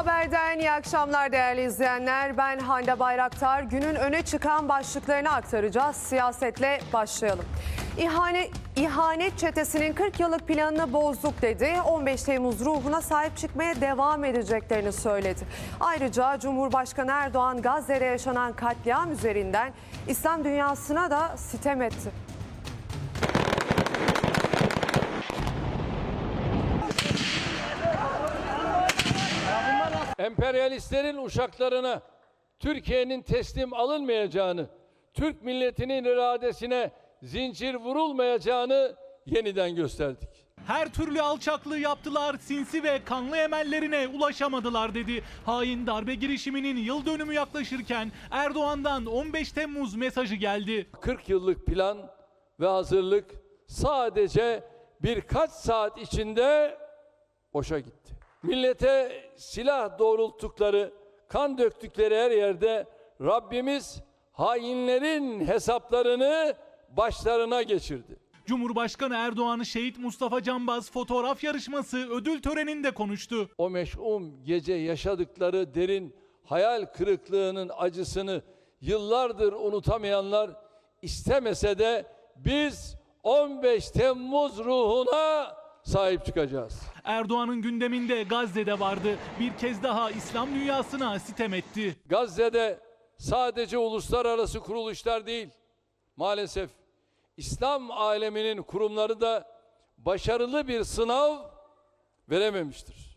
Haber'den iyi akşamlar değerli izleyenler. Ben Hande Bayraktar. Günün öne çıkan başlıklarını aktaracağız. Siyasetle başlayalım. İhane, ihanet çetesinin 40 yıllık planını bozduk dedi. 15 Temmuz ruhuna sahip çıkmaya devam edeceklerini söyledi. Ayrıca Cumhurbaşkanı Erdoğan Gazze'de yaşanan katliam üzerinden İslam dünyasına da sitem etti. Emperyalistlerin uşaklarına Türkiye'nin teslim alınmayacağını, Türk milletinin iradesine zincir vurulmayacağını yeniden gösterdik. Her türlü alçaklığı yaptılar, sinsi ve kanlı emellerine ulaşamadılar dedi. Hain darbe girişiminin yıl dönümü yaklaşırken Erdoğan'dan 15 Temmuz mesajı geldi. 40 yıllık plan ve hazırlık sadece birkaç saat içinde boşa gitti. Millete silah doğrulttukları, kan döktükleri her yerde Rabbimiz hainlerin hesaplarını başlarına geçirdi. Cumhurbaşkanı Erdoğan'ı şehit Mustafa Canbaz fotoğraf yarışması ödül töreninde konuştu. o meşhum gece yaşadıkları derin hayal kırıklığının acısını yıllardır unutamayanlar istemese de biz 15 Temmuz ruhuna sahip çıkacağız. Erdoğan'ın gündeminde Gazze'de vardı. Bir kez daha İslam dünyasına sitem etti. Gazze'de sadece uluslararası kuruluşlar değil, maalesef İslam aleminin kurumları da başarılı bir sınav verememiştir.